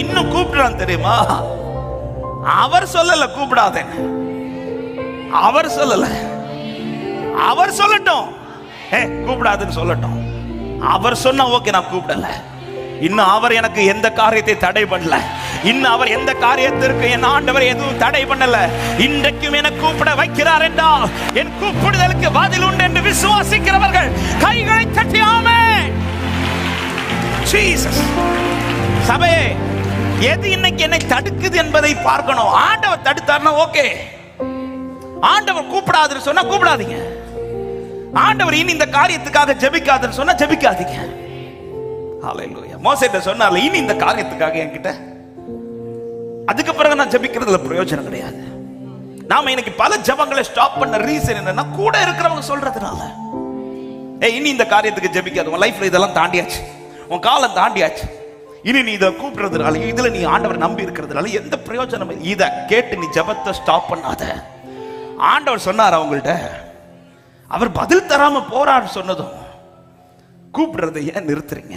இன்னும் கூப்பிடுறான் தெரியுமா? அவர் சொல்லல கூப்பிடாத. அவர் சொல்லல. அவர் சொல்லட்டும். ஏ கூப்பிடாதுன்னு சொல்லட்டும். அவர் சொன்னா ஓகே நான் கூப்பிடல. இன்னும் அவர் எனக்கு எந்த காரியத்தை தடை பண்ணல. இன்னும் அவர் எந்த காரியத்திற்கு என் ஆண்டவர் எதுவும் தடை பண்ணல. இன்றைக்கும் என கூப்பிட வைக்கிறார் என்றால் என் கூப்பிடுதலுக்கு பதில் உண்டு என்று விசுவாசிக்கிறவர்கள் கைகளை தட்டியாமே சபையே எது இன்னைக்கு என்னை தடுக்குது என்பதை பார்க்கணும். ஆண்டவர் தடுத்தார்னா ஓகே. ஆண்டவர் கூப்பிடாதுன்னு சொன்னா கூப்பிடாதீங்க. ஆண்டவர் இனி இந்த காரியத்துக்காக ஜெபிக்காதுன்னு சொன்னா ஜெபிக்காதீங்க. ஹalleluya மோசேட்ட சொன்னால இனி இந்த காரியத்துக்காக என்கிட்ட? அதுக்கு பிறகு நான் ஜெபிக்கிறதுல பிரயோஜனம் கிடையாது. நாம இன்னைக்கு பல ஜெபங்களை ஸ்டாப் பண்ண ரீசன் என்னன்னா கூட இருக்கிறவங்க சொல்றதுனால. ஏய் இனி இந்த காரியத்துக்கு ஜெபிக்காது உன் லைஃப்ல இதெல்லாம் தாண்டியாச்சு. உன் காலம் தாண்டியாச்சு. இனி நீ இதை கூப்பிடுறதுனால இதுல நீ ஆண்டவர் நம்பி இருக்கிறதுனால எந்த பிரயோஜனம் இதை கேட்டு நீ ஜெபத்தை ஸ்டாப் பண்ணாத. ஆண்டவர் சொன்னார் அவங்கள்ட்ட அவர் பதில் தராம போறார் சொன்னதும் கூப்பிடுறதை ஏன் நிறுத்துறீங்க?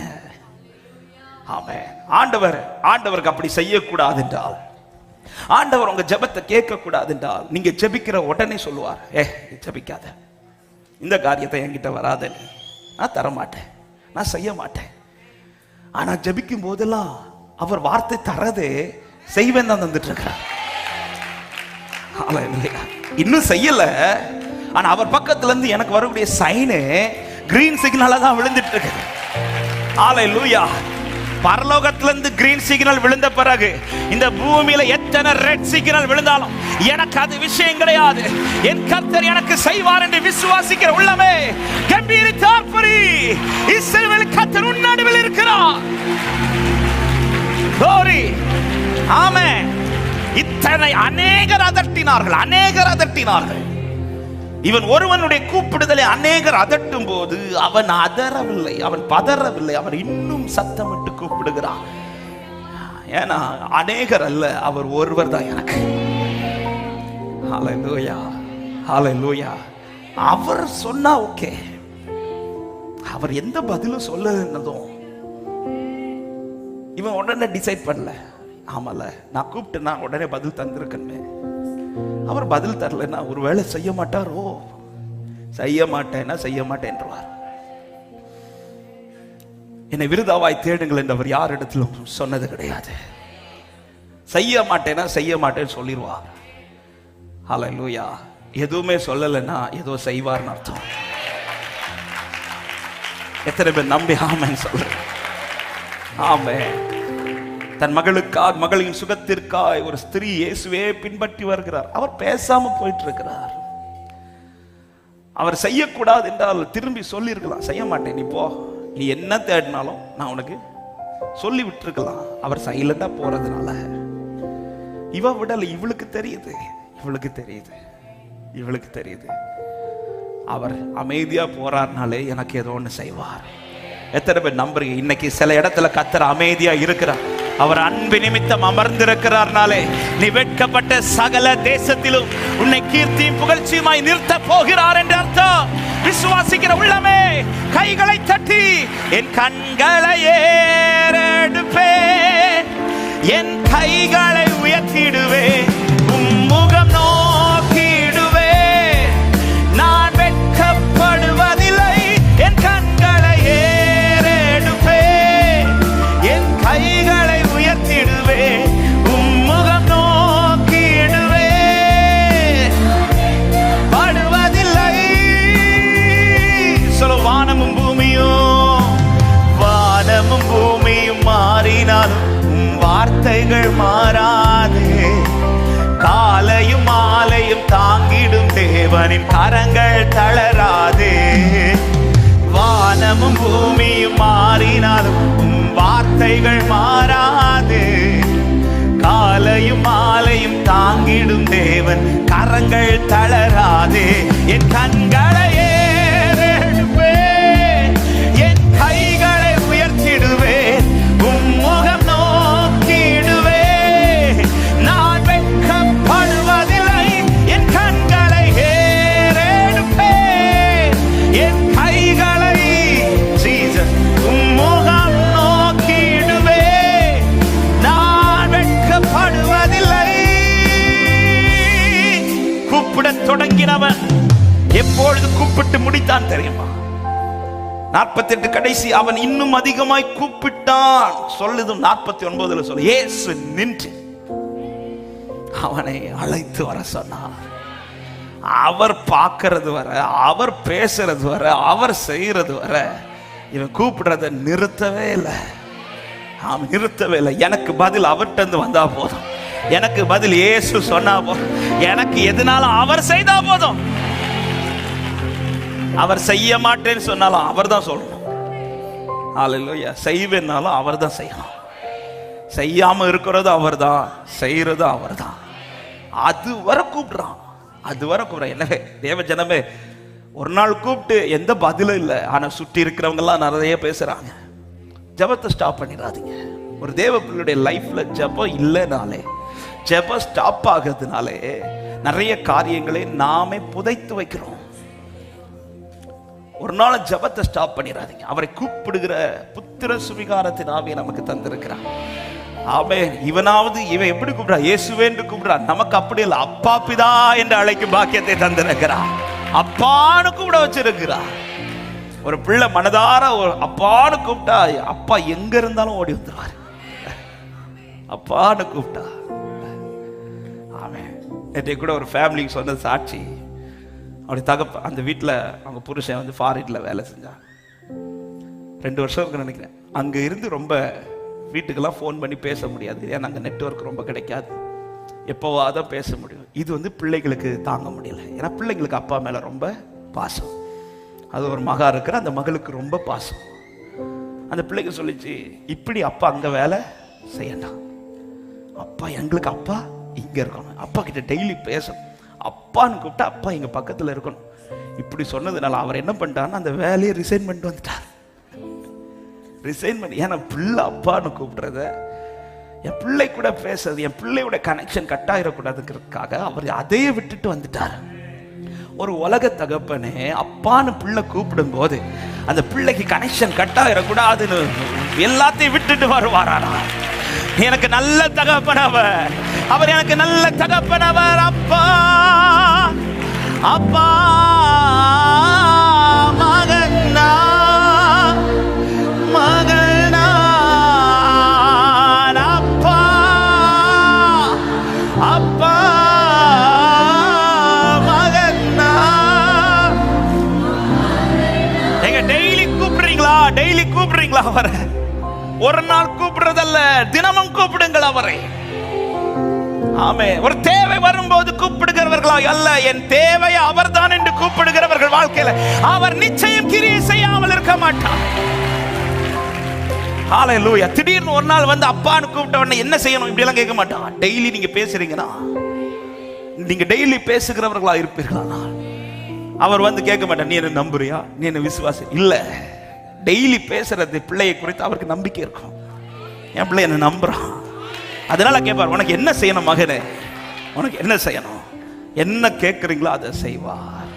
ஆமே ஆண்டவர் ஆண்டவருக்கு அப்படி செய்யக்கூடாது என்றால் ஆண்டவர் உங்க ஜெபத்தை கேட்க கூடாது என்றால் நீங்க ஜெபிக்கிற உடனே சொல்லுவார் ஏ ஜபிக்காத. இந்த காரியத்தை என்கிட்ட வராத நீ. நான் தர மாட்டேன் நான் செய்ய மாட்டேன். ஆனா ஜபிக்கும் போதெல்லாம் அவர் வார்த்தை தரதே செய்வேன் தான் தந்துட்டு இருக்கிறார் இன்னும் செய்யல. ஆனா அவர் பக்கத்துல இருந்து எனக்கு வரக்கூடிய சைனு கிரீன் சிக்னலா தான் விழுந்துட்டு இருக்கு ஆலை லூயா பரலோகத்திலிருந்து கிரீன் சிக்னல் விழுந்த பிறகு இந்த பூமியில எத்தனை ரெட் சிக்னல் விழுந்தாலும் எனக்கு அது விஷயம் கிடையாது. என் கர்த்தர் எனக்கு செய்வார் என்று விசுவாசிக்கிற உள்ளமே கம்பீரித்தார் புரி இஸ்ரேல் கர்த்தர் உன்னடுவில் இருக்கிறார். கோரி ஆமே இத்தனை அநேகர் அதட்டினார்கள் அநேகர் அதட்டினார்கள். இவன் ஒருவனுடைய கூப்பிடுதலை அநேகர் அதட்டும் போது அவன் அதறவில்லை அவன் பதறவில்லை அவன் இன்னும் சத்தமிட்டு கூப்பிடுகிறான். ஏன்னா அநேகர் அல்ல அவர் ஒருவர் தான் எனக்கு. ஹalleluya ஹalleluya. அவர் சொன்னா ஓகே. அவர் எந்த பதிலும் சொல்லதும் இவன் உடனே டிசைட் பண்ணல. ஆமால நான் கூப்பிட்டேன்னா உடனே பதில் தந்திருக்கேன்னு அவர் பதில் தரலன்னா ஒருவேளை செய்ய மாட்டாரோ? செய்ய மாட்டேன்னா செய்ய மாட்டேன்றார் என்னை விருதாவாய் தேடுங்கள் என்று அவர் யார் இடத்திலும் சொன்னது கிடையாது. செய்ய மாட்டேன்னா செய்ய மாட்டேன்னு சொல்லிடுவார். ஹalleluya எதுவுமே சொல்லலைன்னா ஏதோ செய்வார்னு அர்த்தம். எத்தனை பேர் நம்பி ஆமேன்னு சொல்றேன். ஆமே தன் மகளுக்காக மகளின் சுகத்திற்காய் ஒரு ஸ்திரீ இயேசுவே பின்பற்றி வருகிறார். அவர் பேசாம போயிட்டு இருக்கிறார் அவர் செய்யக்கூடாது என்றால் திரும்பி சொல்லியிருக்கலாம். செய்ய மாட்டேன் நீ போ. நீ என்ன தேடினாலும் நான் உனக்கு சொல்லி விட்டுருக்கலாம். அவர் சைலண்டா போறதுனால. இவ விடல இவளுக்கு தெரியுது. இவளுக்கு தெரியுது. இவளுக்கு தெரியுது. அவர் அமைதியா போறாருனாலே எனக்கு ஏதோ ஒன்று செய்வார். எத்தனை பேர் நம்புறீங்க? இன்னைக்கு சில இடத்துல கத்துற அமைதியா இருக்கிறார். அவர் அன்பு நிமித்தம் அமர்ந்திருக்கிறார்னாலே நீ வெட்கப்பட்ட சகல தேசத்திலும் உன்னை கீர்த்தியும் புகழ்ச்சியுமாய் நிறுத்த போகிறார் என்று அர்த்தம். விசுவாசிக்கிற உள்ளமே கைகளை தட்டி என் கண்களை ஏறெடுப்பேன் என் கைகளை உயர்த்திடுவேன் மாறினாலும் உம் வார்த்தைகள் மாறாதே. காலையும் மாலையும் தாங்கிடும் தேவனின் கரங்கள் தளராதே. வானமும் பூமியும் மாறினாலும் உம் வார்த்தைகள் மாறாதே. காலையும் மாலையும் தாங்கிடும் தேவன் கரங்கள் தளராதே. என் கண்களை கூப்பிட்டு முடித்தான் நாற்பத்தி எட்டு கடைசி அவன் இன்னும் அதிகமாய் கூப்பிட்டான். சொல்லுதும் நாற்பத்தி ஒன்பதுல சொல்லு. ஏசு நின்று அவனை அழைத்து வர சொன்னார். அவர் பார்க்கறது வர அவர் பேசுறது வர அவர் செய்யறது வர இவன் கூப்பிடுறத நிறுத்தவே இல்லை. அவன் நிறுத்தவே இல்லை. எனக்கு பதில் அவர்கிட்ட இருந்து வந்தா போதும். எனக்கு பதில் ஏசு சொன்னா போதும். எனக்கு எதுனாலும் அவர் செய்தா போதும். அவர் செய்ய மாட்டேன்னு சொன்னாலும் அவர் தான் சொல்லணும். அல்லையா செய்வேன்னாலும் அவர் தான் செய்யணும். செய்யாம இருக்கிறது அவர் தான் செய்யறது அவர் தான் அது வர கூப்பிடுறான். அது வர கூப்பிடுறான். எனவே தேவ ஜனமே ஒரு நாள் கூப்பிட்டு எந்த பதிலும் இல்லை. ஆனால் சுற்றி இருக்கிறவங்கலாம் நிறைய பேசுறாங்க. ஜபத்தை ஸ்டாப் பண்ணிடாதீங்க. ஒரு தேவ பிள்ளையுடைய லைஃப்ல ஜபம் இல்லைனாலே ஜபம் ஸ்டாப் ஆகிறதுனாலே நிறைய காரியங்களை நாமே புதைத்து வைக்கிறோம். ஒரு நாள் ஜபத்தை ஸ்டாப் பண்ணிடாதீங்க அவரை கூப்பிடுகிற புத்திர சுவிகாரத்தின் ஆவியை நமக்கு தந்திருக்கிறார். ஆமே இவனாவது இவன் எப்படி கூப்பிடுறா? இயேசுவேன்னு கூப்பிடுறா. நமக்கு அப்படி இல்லை. அப்பா பிதா என்று அழைக்கும் பாக்கியத்தை தந்திருக்கிறார். அப்பான்னு கூப்பிட வச்சிருக்கிறா ஒரு பிள்ளை மனதார ஒரு அப்பான்னு கூப்பிட்டா அப்பா எங்க இருந்தாலும் ஓடி வந்துருவார். அப்பான்னு கூப்பிட்டா. ஆமே நேற்றைக்கு கூட ஒரு ஃபேமிலிக்கு சொன்ன சாட்சி. அப்படி தகப்ப அந்த வீட்டில் அவங்க புருஷன் வந்து ஃபாரினில் வேலை செஞ்சான் ரெண்டு வருஷம் இருக்குன்னு நினைக்கிறேன். அங்கே இருந்து ரொம்ப வீட்டுக்கெல்லாம் ஃபோன் பண்ணி பேச முடியாது ஏன்னா அங்கே நெட்வொர்க் ரொம்ப கிடைக்காது. எப்போவாதான் பேச முடியும். இது வந்து பிள்ளைகளுக்கு தாங்க முடியல. ஏன்னா பிள்ளைங்களுக்கு அப்பா மேலே ரொம்ப பாசம். அது ஒரு மகா இருக்கிற அந்த மகளுக்கு ரொம்ப பாசம். அந்த பிள்ளைக்கு சொல்லிச்சு இப்படி அப்பா அங்கே வேலை செய்யண்டாம். அப்பா எங்களுக்கு அப்பா இங்கே இருக்கணும். அப்பா கிட்ட டெய்லி பேசணும். அப்பான்னு கூப்பிட்டா அப்பா எங்கள் பக்கத்தில் இருக்கணும். இப்படி சொன்னதுனால அவர் என்ன பண்ணிட்டாருன்னா அந்த வேலையை ரிசைன் பண்ணிட்டு வந்துட்டார். ரிசைன் பண்ணி ஏன்னா பிள்ளை அப்பான்னு கூப்பிடுறத என் பிள்ளை கூட பேசுறது என் பிள்ளையோட கனெக்ஷன் கட் ஆகிடக்கூடாதுங்கிறதுக்காக அவர் அதையே விட்டுட்டு வந்துட்டார். ஒரு உலக தகப்பனே அப்பான்னு பிள்ளை கூப்பிடும் போது அந்த பிள்ளைக்கு கனெக்ஷன் கட் ஆகிடக்கூடாதுன்னு எல்லாத்தையும் விட்டுட்டு வருவாரா எனக்கு நல்ல தகப்பனவர். அவர் எனக்கு நல்ல தகப்பனவர் அப்பா. டெய்லி கூப்பிடுறீங்களா அவரை? ஒரு நாள் கூப்பிடுறதல்ல தினமும் கூப்பிடுங்கள் அவரை. ஆமே ஒரு தேவை வரும்போது கூப்பிடுகிறவர்களா? அல்ல என் தேவை அவர்தான் என்று கூப்பிடுகிறவர்கள் வாழ்க்கையில. அவர் நிச்சயம் கிரியை செய்யாமல் இருக்க மாட்டார். ஹalleluya திடீர்னு ஒரு நாள் வந்து அப்பான்னு கூப்பிட்ட உடனே என்ன செய்யணும்? இப்படி எல்லாம் கேட்க மாட்டான். டெய்லி நீங்க பேசுறீங்கன்னா நீங்க டெய்லி பேசுகிறவர்களா இருப்பீர்களா அவர் வந்து கேட்க மாட்டான் நீ என்ன நம்புறியா? நீ என்ன விசுவாசம் இல்லை. டெய்லி பேசுறது பிள்ளையை குறித்து அவருக்கு நம்பிக்கை இருக்கும். என் பிள்ளை என்ன நம்புறான். அதனால கேட்பார் உனக்கு என்ன செய்யணும் மகனே? உனக்கு என்ன செய்யணும்? என்ன கேட்குறீங்களோ அதை செய்வார்.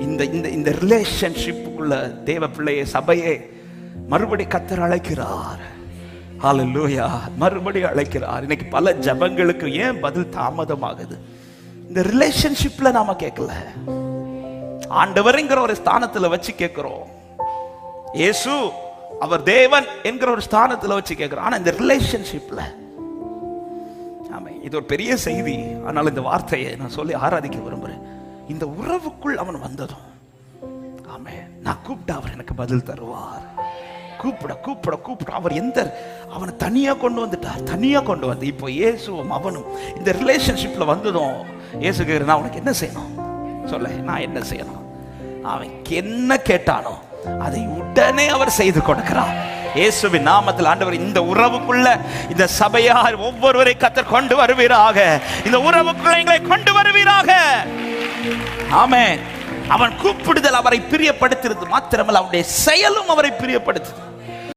இந்த இந்த இந்த ரிலேஷன்ஷிப்புக்குள்ள தேவ பிள்ளையை சபையை மறுபடி கத்தர் அழைக்கிறார். ஹalleluya மறுபடி அழைக்கிறார். இன்னைக்கு பல ஜபங்களுக்கு ஏன் பதில் தாமதமாகுது? இந்த ரிலேஷன்ஷிப்ல நாம கேட்கல ஆண்டவருங்கிற ஒரு ஸ்தானத்துல வச்சு கேட்கிறோம் இயேசு அவர் தேவன் என்கிற ஒரு ஸ்தானத்தில் வச்சு கேட்கிறோம் ஆனால் இந்த ரிலேஷன்ஷிப்பில் ஆமாம் இது ஒரு பெரிய செய்தி. ஆனால் இந்த வார்த்தையை நான் சொல்லி ஆராதிக்க விரும்புகிறேன் இந்த உறவுக்குள் அவன் வந்ததும் ஆமே நான் கூப்பிட்டா அவர் எனக்கு பதில் தருவார். கூப்பிட கூப்பிட கூப்பிட. அவர் எந்த அவனை தனியாக கொண்டு வந்துட்டார். தனியாக கொண்டு வந்து இப்போ இயேசுவும் அவனும் இந்த ரிலேஷன்ஷிப்பில் வந்ததும் இயேசு கேக்குறாரு, நான் உனக்கு என்ன செய்யணும்? சொல்ல நான் என்ன செய்யணும்? அவன் என்ன கேட்டானோ அதை உடனே அவர் செய்து கொடுக்கிறார். இயேசுவின் நாமத்தில் ஆண்டவர் இந்த உறவுக்குள்ள இந்த சபையார் ஒவ்வொருவரை கத்தர் கொண்டு வருவீராக. இந்த உறவுக்குள்ள எங்களை கொண்டு வருவீராக. ஆமே அவன் கூப்பிடுதல் அவரை பிரியப்படுத்துறது மாத்திரமல்ல அவனுடைய செயலும் அவரை பிரியப்படுத்துது